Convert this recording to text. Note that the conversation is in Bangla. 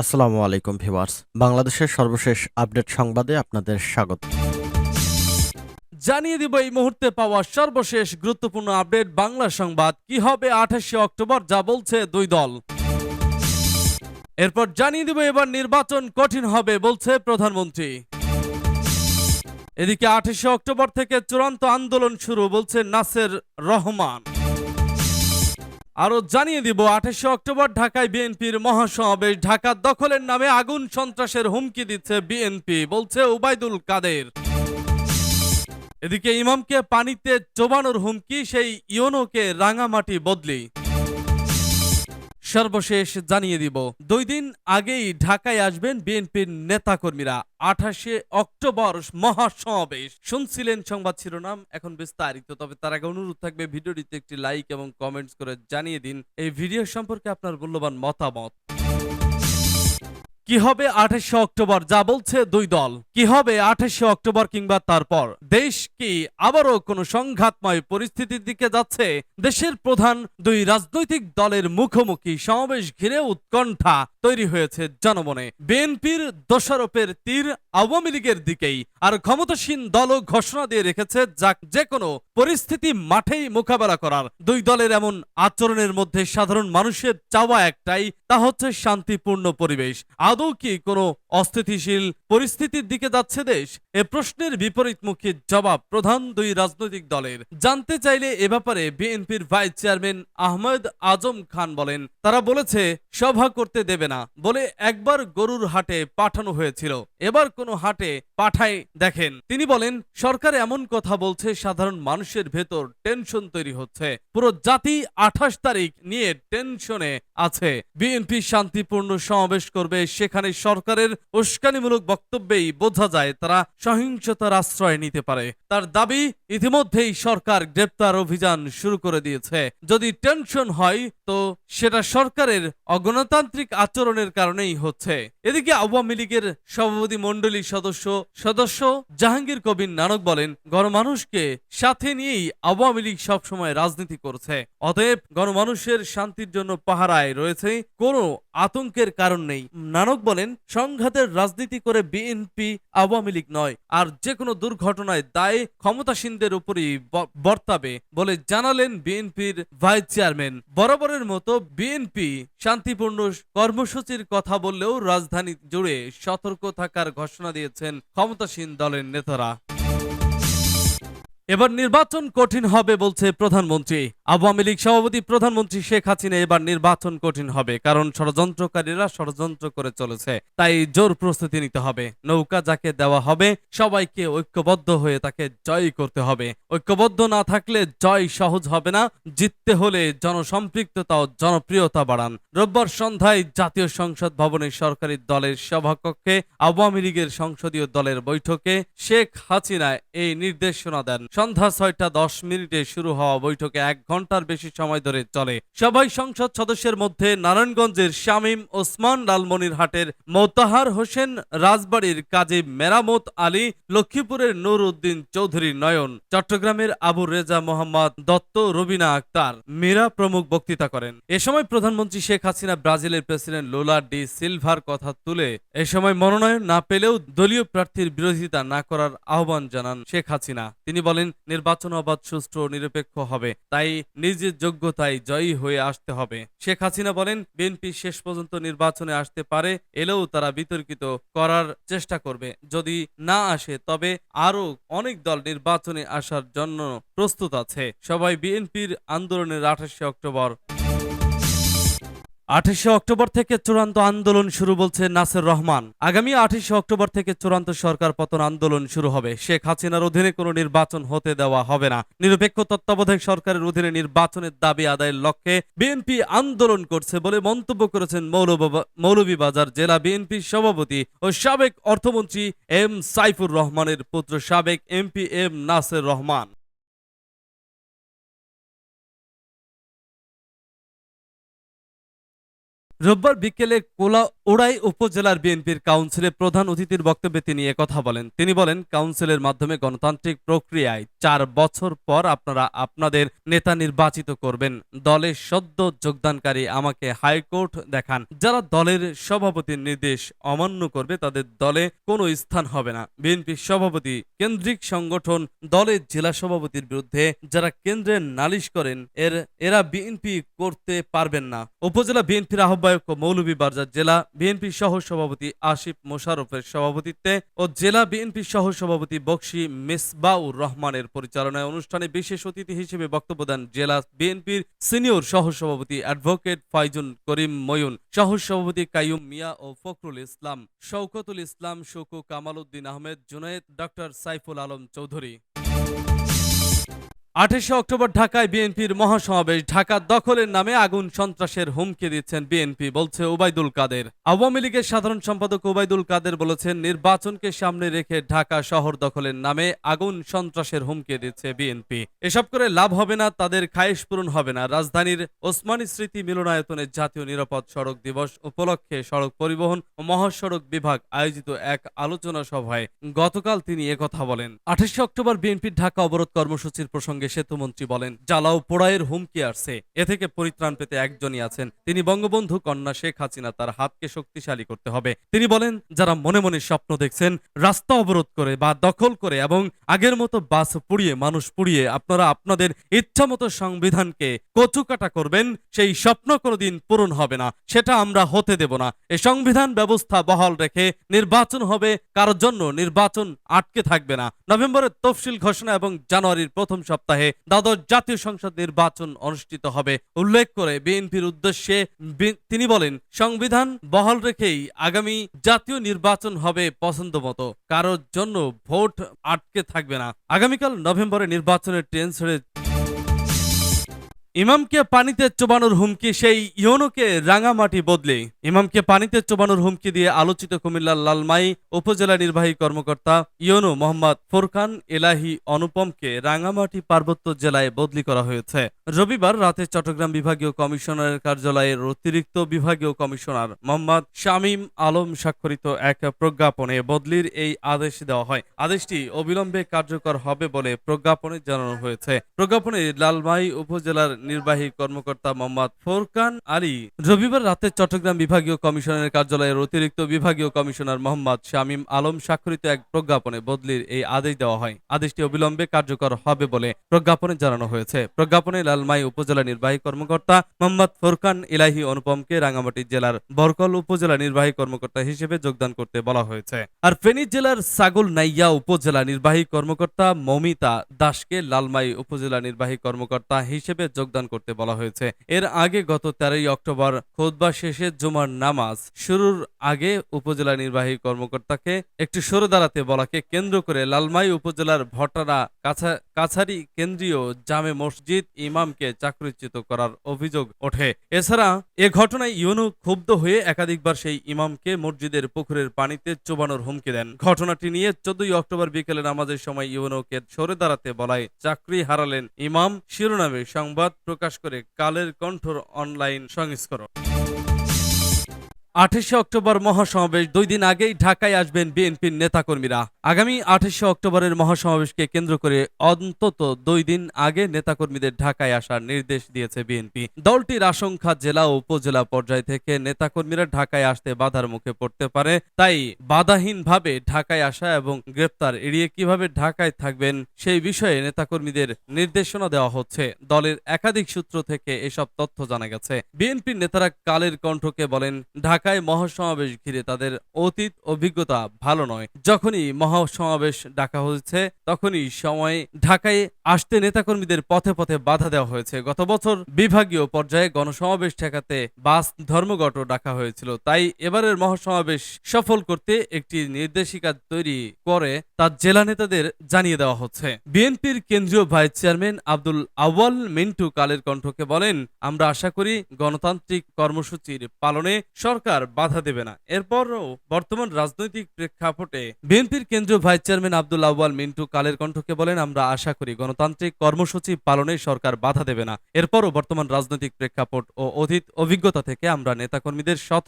আসসালামু আলাইকুম ভিউয়ার্স। বাংলাদেশের সর্বশেষ আপডেট সংবাদে আপনাদের স্বাগত। জানিয়ে দিব এই মুহূর্তে পাওয়া সর্বশেষ গুরুত্বপূর্ণ আপডেট বাংলা সংবাদ। কি হবে আঠাশে অক্টোবর, যা বলছে দুই দল। এরপর জানিয়ে দিব এবার নির্বাচন কঠিন হবে বলছে প্রধানমন্ত্রী। এদিকে আঠাশে অক্টোবর থেকে চূড়ান্ত আন্দোলন শুরু বলছে নাসের রহমান। আরও জানিয়ে দিব, আঠাশে অক্টোবর ঢাকায় বিএনপির মহাসমাবেশ। ঢাকা দখলের নামে আগুন সন্ত্রাসের হুমকি দিচ্ছে বিএনপি, বলছে উবাইদুল কাদের। এদিকে ইমামকে পানিতে চোবানোর হুমকি, সেই ইয়োনোকে রাঙামাটি বদলি। সর্বশেষ জানিয়ে দিব। দুই দিন আগেই ঢাকায় আসবেন বিএনপির নেতাকর্মীরা। আঠাশে অক্টোবর মহাসমাবেশ। শুনছিলেন সংবাদ শিরোনাম, এখন বিস্তারিত। তবে তার আগে অনুরোধ থাকবে, ভিডিওটিতে একটি লাইক এবং কমেন্টস করে জানিয়ে দিন। এই ভিডিও সম্পর্কে আপনার মূল্যবান মতামত। কি হবে আঠাশে অক্টোবর? যা বলছে দুই দল। কি হবে আঠাশে অক্টোবর কিংবা তারপর? দেশ কি আবারও কোনো সংঘাতময় পরিস্থিতির দিকে যাচ্ছে? দেশের প্রধান দুই রাজনৈতিক দলের মুখোমুখি সমাবেশ ঘিরে উৎকণ্ঠা। তৈরি হয়েছে জনমনে। বিএনপির দোষারোপের তীর আওয়ামী লীগের দিকেই। আর ক্ষমতাসীন দলও ঘোষণা দিয়ে রেখেছে যা যে কোনো পরিস্থিতি মাঠেই মোকাবেলা করার। দুই দলের এমন আচরণের মধ্যে সাধারণ মানুষের চাওয়া একটাই, তা হচ্ছে শান্তিপূর্ণ পরিবেশ। আদৌ কি কোনো অস্থিতিশীল পরিস্থিতির দিকে যাচ্ছে দেশ? এ প্রশ্নের বিপরীতমুখী জবাব প্রধান দুই রাজনৈতিক দলের। জানতে চাইলে এ ব্যাপারে বিএনপির ভাইস চেয়ারম্যান আহমেদ আজম খান বলেন, তারা বলেছে, সভা করতে দেবে না বলে একবার গরুর হাটে পাঠানো হয়েছিল। এবার কোনো হাটে পাঠায় দেখেন। তিনি বলেন, সরকার এমন কথা বলছে, সাধারণ মানুষের ভেতর টেনশন তৈরি হচ্ছে। পুরো জাতি আঠাশ তারিখ নিয়ে টেনশনে আছে। বিএনপি শান্তিপূর্ণ সমাবেশ করবে, সেখানে সরকারের উস্কানিমূলক বক্তব্যেই বোঝা যায়, তারা সহিংসতার আশ্রয় নিতে পারে। তার দাবি, ইতিমধ্যেই সরকার গ্রেপ্তার অভিযান শুরু করে দিয়েছে। যদি টেনশন হয়, তো সেটা সরকারের অগণতান্ত্রিক আচরণের কারণেই হচ্ছে। এদিকে আওয়ামী লীগের সভাপতি মণ্ডলী সদস্য সদস্য জাহাঙ্গীর কবির নানক বলেন, গণমানুষকে সাথে নিয়েই আওয়ামী লীগ সবসময় রাজনীতি করছে। অতএব গণমানুষের শান্তির জন্য পাহারায় রয়েছে, কোনো আতঙ্কের কারণ নেই। নানক বলেন, সংঘাতের রাজনীতি করে বিএনপি আওয়ামী লীগ নয়, আর যে কোনো দুর্ঘটনায় দায় ক্ষমতাসীনদের উপরই বর্তাবে বলে জানালেন বিএনপির ভাইস চেয়ারম্যান। বরাবরের মতো বিএনপি শান্তিপূর্ণ কর্মসূচির কথা বললেও রাজধানী জুড়ে সতর্ক থাকার ঘোষণা দিয়েছেন ক্ষমতাসীন দলের নেতারা। এবার নির্বাচন কঠিন হবে বলছে প্রধানমন্ত্রী। আওয়ামী লীগ সভাপতি প্রধানমন্ত্রী শেখ হাসিনা এবার নির্বাচন কঠিন হবে, কারণ ষড়যন্ত্রকারীরা ষড়যন্ত্র করে চলেছে। তাই জোর প্রস্তুতি নিতে হবে। নৌকা যাকে দেওয়া হবে, সবাইকে ঐক্যবদ্ধ হয়ে তাকে জয় করতে হবে। ঐক্যবদ্ধ না থাকলে জয় সহজ হবে না। জিততে হলে জনসম্পৃক্ততা ও জনপ্রিয়তা বাড়ান। রোববার সন্ধ্যায় জাতীয় সংসদ ভবনে সরকারি দলের সভাকক্ষে আওয়ামী লীগের সংসদীয় দলের বৈঠকে শেখ হাসিনা এই নির্দেশনা দেন। সন্ধ্যা ছয়টা দশ মিনিটে শুরু হওয়া বৈঠকে এক ঘণ্টার বেশি সময় ধরে চলে। সবাই সংসদ সদস্যের মধ্যে নারায়ণগঞ্জের শামীম ওসমান লালমনিরহাটের মোতাহার হোসেন, রাজবাড়ির কাজী মেরামত আলী, লক্ষ্মীপুরের নূর উদ্দিন চৌধুরী নয়ন, চট্টগ্রামের আবু রেজা মোহাম্মদ দত্ত, রবিনা আক্তার, মীরা প্রমুখ বক্তৃতা করেন। এ সময় প্রধানমন্ত্রী শেখ হাসিনা ব্রাজিলের প্রেসিডেন্ট লোলা ডি সিলভার কথা তুলে এ সময় মনোনয়ন না পেলেও দলীয় প্রার্থীর বিরোধিতা না করার আহ্বান জানান শেখ হাসিনা। তিনি বলেন, নির্বাচন অবাধ, সুষ্ঠু নিরপেক্ষ হবে। তাই নিজের যোগ্যতায় জয়ী হয়ে আসতে হবে। শেখ হাসিনা বলেন, বিএনপি শেষ পর্যন্ত নির্বাচনে আসতে পারে, এলেও তারা বিতর্কিত করার চেষ্টা করবে। যদি না আসে, তবে আরও অনেক দল নির্বাচনে আসার জন্য প্রস্তুত আছে। সবাই বিএনপির আন্দোলনের আঠাশে অক্টোবর। আঠাশে অক্টোবর থেকে চূড়ান্ত আন্দোলন শুরু বলছে নাসের রহমান। আগামী আঠাশে অক্টোবর থেকে চূড়ান্ত সরকার পতন আন্দোলন শুরু হবে। শেখ হাসিনার অধীনে কোনো নির্বাচন হতে দেওয়া হবে না। নিরপেক্ষ তত্ত্বাবধায়ক সরকারের অধীনে নির্বাচনের দাবি আদায়ের লক্ষ্যে বিএনপি আন্দোলন করছে বলে মন্তব্য করেছেন মৌলভীবাজার জেলা বিএনপির সভাপতি ও সাবেক অর্থমন্ত্রী এম সাইফুর রহমানের পুত্র সাবেক এমপি এম নাসের রহমান। রোববার বিকেলে কোলা ওড়াই উপজেলার বিএনপির কাউন্সিলে প্রধান অতিথির বক্তব্যে তিনি কথা বলেন। তিনি বলেন, কাউন্সিলের মাধ্যমে গণতান্ত্রিক প্রক্রিয়ায় চার বছর পর আপনারা আপনাদের নেতা নির্বাচিত করবেন। দলে সদ্য যোগদানকারী আমাকে হাইকোর্ট দেখান। যারা দলের সভাপতির নির্দেশ অমান্য করবে, তাদের দলে কোনো স্থান হবে না। বিএনপির সভাপতি, কেন্দ্রিক সংগঠন দলের জেলা সভাপতির বিরুদ্ধে যারা কেন্দ্রের নালিশ করেন, এর, এরা বিএনপি করতে পারবেন না। উপজেলা বিএনপির আহ্বায়ক ও মৌলভীবাজার জেলা বিএনপি সহ সভাপতি আসিফ মোশারফের সভাপতিত্বে ও জেলা বিএনপি সহ সভাপতি বক্সি মেসবাউর রহমানের পরিচালনায় অনুষ্ঠানে বিশেষ অতিথি হিসেবে বক্তব্য দেন জেলা বিএনপির সিনিয়র সহ সভাপতি অ্যাডভোকেট ফাইজুল করিম ময়ুন সহ সভাপতি কাইয়ুম মিয়া ও ফখরুল ইসলাম, শওকতুল ইসলাম, শোকু কামাল উদ্দিন আহমেদ, জুনায়েদ ডক্টর সাইফুল আলম চৌধুরী। আঠাশে অক্টোবর ঢাকায় বিএনপির মহাসমাবেশ। ঢাকা দখলের নামে আগুন সন্ত্রাসের হুমকি দিচ্ছেন বিএনপি, বলছে ওবায়দুল কাদের। আওয়ামী লীগের সাধারণ সম্পাদক ওবায়দুল কাদের বলেছেন, নির্বাচনকে সামনে রেখে ঢাকা শহর দখলের নামে আগুন সন্ত্রাসের হুমকি দিচ্ছে বিএনপি। এসব করে লাভ হবে না, তাদের খায়েশ পূরণ হবে না। রাজধানীর ওসমানী স্মৃতি মিলনায়তনে জাতীয় নিরাপদ সড়ক দিবস উপলক্ষে সড়ক পরিবহন ও মহাসড়ক বিভাগ আয়োজিত এক আলোচনা সভায় গতকাল তিনি একথা বলেন। আঠাশে অক্টোবর বিএনপির ঢাকা অবরোধ কর্মসূচির প্রসঙ্গে সেতুমন্ত্রী বলেন, জ্বালাও পোড়ায়ের হুমকি আসছে। এ থেকে পরিত্রাণ পেতে একজনই আছেন। তিনি বঙ্গবন্ধু কন্যা শেখ হাসিনা, তার হাতকে শক্তিশালী করতে হবে। তিনি বলেন, যারা মনে মনে স্বপ্ন দেখছেন, রাস্তা অবরোধ করে বা দখল করে এবং আগের মতো বাস পুড়িয়ে, মানুষ পুড়িয়ে আপনারা আপনাদের ইচ্ছামতো সংবিধানকে কচুকাটা করবেন, সেই স্বপ্ন কোনোদিন পূরণ হবে না। সেটা আমরা হতে দেব না। এই সংবিধান ব্যবস্থা বহাল রেখে নির্বাচন হবে, কারোর জন্য নির্বাচন আটকে থাকবে না। নভেম্বরের তফসিল ঘোষণা এবং জানুয়ারির প্রথম সপ্তাহে দ্বাদশ জাতীয় সংসদ নির্বাচন অনুষ্ঠিত হবে। উল্লেখ করে বিএনপির উদ্দেশ্যে তিনি বলেন, সংবিধান বহাল রেখেই আগামী জাতীয় নির্বাচন হবে পছন্দ মতো। কারোর জন্য ভোট আটকে থাকবে না। আগামীকাল নভেম্বরে নির্বাচনের ট্রেন ছেড়ে ইমামকে পানিতে চোবানোর হুমকি, সেই ইয়নোকে রাঙামাটি বদলে। ইমামকে পানিতে চোবানোর হুমকি দিয়ে আলোচিত কুমিল্লার লালমাই উপজেলা নির্বাহী কর্মকর্তা ইয়নো মোহাম্মদ ফোরকান এলাহি অনুপমকে রাঙামাটি পার্বত্য জেলায় বদলি করা হয়েছে। রবিবার রাতে চট্টগ্রাম বিভাগীয় কমিশনারের কার্যালয়ের অতিরিক্ত বিভাগীয় কমিশনার মোহাম্মদ শামীম আলম স্বাক্ষরিত এক প্রজ্ঞাপনে বদলির এই আদেশ দেওয়া হয়। আদেশটি অবিলম্বে কার্যকর হবে বলে প্রজ্ঞাপনে জানানো হয়েছে। প্রজ্ঞাপনে লালমাই উপজেলার নির্বাহী কর্মকর্তা মোহাম্মদ ফোরকান আলী। রবিবার রাতে চট্টগ্রাম বিভাগীয় কমিশনারের কার্যালয়ের অতিরিক্ত বিভাগীয় কমিশনার মোহাম্মদ শামীম আলম স্বাক্ষরিত এক প্রজ্ঞাপনে বদলির এই আদেশ দেওয়া হয়। আদেশটি অবিলম্বে কার্যকর হবে বলে প্রজ্ঞাপনে জানানো হয়েছে। প্রজ্ঞাপনে লালমাই উপজেলা নির্বাহী কর্মকর্তা মোহাম্মদ ফোরকান ইলাহি অনুপমকে রাঙ্গামাটি জেলার বরকল উপজেলা নির্বাহী কর্মকর্তা হিসেবে যোগদান করতে বলা হয়েছে। আর ফেনী জেলার সাগল নাইয়া উপজেলা নির্বাহী কর্মকর্তা মমিতা দাসকে লালমাই উপজেলা নির্বাহী কর্মকর্তা হিসেবে যোগদান করতে বলা হয়েছে। এর আগে গত তেরোই অক্টোবর খোদবা শেষে জুমার নামাজ শুরুর আগে উপজেলা নির্বাহী কর্মকর্তাকে একটু সরে দাঁড়াতে বলাকে কেন্দ্র করে লালমাই উপজেলার ভটারা কাছারি কেন্দ্রীয় জামে মসজিদ ইমামকে চাকরিচ্যুত করার অভিযোগ ওঠে। এছাড়া এ ঘটনায় ইউনু ক্ষুব্ধ হয়ে একাধিকবার সেই ইমামকে মসজিদের পুকুরের পানিতে চোবানোর হুমকি দেন। ঘটনাটি নিয়ে চোদ্দই অক্টোবর বিকেলে নামাজের সময় ইউনুকে সরে দাঁড়াতে বলায় চাকরি হারালেন ইমাম। শিরোনামে সংবাদ প্রকাশ করে কালের কণ্ঠর অনলাইন সংস্করণ। আঠাশে অক্টোবর মহাসমাবেশ। দুই দিন আগেই ঢাকায় আসবেন বিএনপির নেতাকর্মীরা। আগামী আঠাশে অক্টোবরের মহাসমাবেশকে কেন্দ্র করে অন্তত দুই দিন আগে নেতাকর্মীদের ঢাকায় আসার নির্দেশ দিয়েছে বিএনপি। দলটির আশঙ্কা জেলা ও উপজেলা পর্যায় থেকে নেতাকর্মীরা ঢাকায় আসতে বাধার মুখে পড়তে পারে। তাই বাধাহীনভাবে ঢাকায় আসা এবং গ্রেপ্তার এড়িয়ে কীভাবে ঢাকায় থাকবেন সেই বিষয়ে নেতাকর্মীদের নির্দেশনা দেওয়া হচ্ছে। দলের একাধিক সূত্র থেকে এসব তথ্য জানা গেছে। বিএনপির নেতারা কালের কণ্ঠকে বলেন ঢাকায় মহাসমাবেশ ঘিরে তাদের অতীত অভিজ্ঞতা ভালো নয়। যখনই মহাসমাবেশ ডাকা হয়েছে, তখনই সময় ঢাকায় আসতে নেতাকর্মীদের পথে পথে বাধা দেওয়া হয়েছে। গত বছর বিভাগীয় পর্যায়ে গণসমাবেশ ঠেকাতে বাস ধর্মঘট ডাকা হয়েছিল। তাই এবারের মহাসমাবেশ সফল করতে একটি নির্দেশিকা তৈরি করে তা জেলা নেতাদের জানিয়ে দেওয়া হচ্ছে। বিএনপির কেন্দ্রীয় ভাইস চেয়ারম্যান আব্দুল আউয়াল মিন্টু কালের কণ্ঠকে বলেন, আমরা আশা করি গণতান্ত্রিক কর্মসূচির পালনে সরকার বাধা দেবে না। এরপরও বর্তমান রাজনৈতিক প্রেক্ষাপটে বিএনপির কেন্দ্রীয় ভাইস চেয়ারম্যান আব্দুল আউয়াল মিন্টু কালের কণ্ঠকে বলেন, আমরা আশা করি গণতান্ত্রিক গণতান্ত্রিক কর্মসূচি পালনে সরকার বাধা দেবে না। এরপরও বর্তমান রাজনৈতিক প্রেক্ষাপট ও অধীত অভিজ্ঞতা থেকে আমরা নেতাকর্মীদের শত